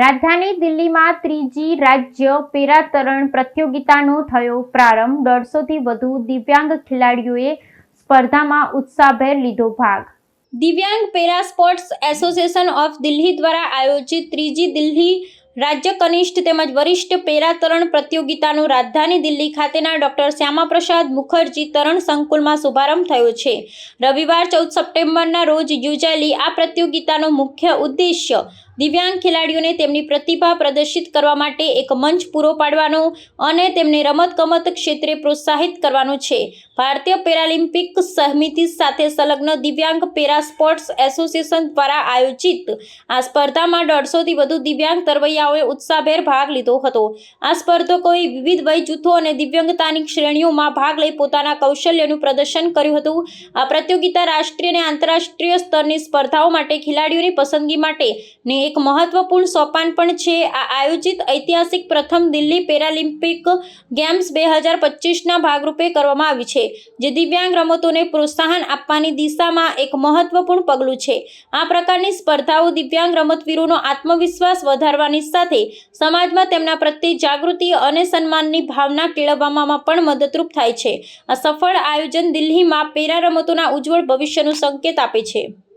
રાજધાની દિલ્હીમાં ત્રીજી રાજ્ય પેરાતરણ પ્રતિયોગિતાનો થયો પ્રારંભ. દોઢસોથી વધુ દિવ્યાંગ ખેલાડીઓએ સ્પર્ધામાં ઉત્સાહભેર લીધો ભાગ. દિવ્યાંગ para sports association of Delhi દ્વારા આયોજિત ત્રીજી દિલ્હી રાજ્ય કનિષ્ઠ તેમજ વરિષ્ઠ પેરાતરણ પ્રતિયોગિતાનું રાજધાની દિલ્હી ખાતેના ડોક્ટર શ્યામાપ્રસાદ મુખર્જી તરણ સંકુલમાં શુભારંભ થયો છે. રવિવાર ચૌદ સપ્ટેમ્બરના રોજ યોજાયેલી આ પ્રતિયોગિતાનો મુખ્ય ઉદ્દેશ્ય દિવ્યાંગ ખેલાડીઓને તેમની પ્રતિભા પ્રદર્શિત કરવા માટે એક મંચ પૂરો પાડવાનો અને તેમને રમતગમત ક્ષેત્રે પ્રોત્સાહિત કરવાનો છે. ભારતીય પેરાલિમ્પિક સમિતિ સાથે સંલગ્ન દિવ્યાંગ પેરા સ્પોર્ટ્સ એસોસિએશન દ્વારા આયોજિત આ સ્પર્ધામાં દોઢસોથી વધુ દિવ્યાંગ તરવૈયાઓએ ઉત્સાહભેર ભાગ લીધો હતો. આ સ્પર્ધકોએ વિવિધ વય જૂથો અને દિવ્યાંગતાની શ્રેણીઓમાં ભાગ લઈ પોતાના કૌશલ્યનું પ્રદર્શન કર્યું હતું. આ પ્રતિયોગિતા રાષ્ટ્રીય અને આંતરરાષ્ટ્રીય સ્તરની સ્પર્ધાઓ માટે, ખેલાડીઓની પસંદગી માટે ને એક મહત્વપૂર્ણ સોપાન પણ છે. આ આયોજિત ઐતિહાસિક પ્રથમ દિલ્હી પેરાલિમ્પિક ગેમ્સ બે હજાર પચીસના ભાગરૂપે કરવામાં આવી છે, જે દિવ્યાંગ રમતોને પ્રોત્સાહન આપવાની દિશામાં એક મહત્વપૂર્ણ પગલું છે. આ પ્રકારની સ્પર્ધાઓ દિવ્યાંગ રમતવીરોનો આત્મવિશ્વાસ વધારવાની સાથે સમાજમાં તેમના પ્રત્યે જાગૃતિ અને સન્માનની ભાવના કેળવવામાં પણ મદદરૂપ થાય છે. આ સફળ આયોજન દિલ્હીમાં પેરા રમતોના ઉજ્જવળ ભવિષ્યનું સંકેત આપે છે.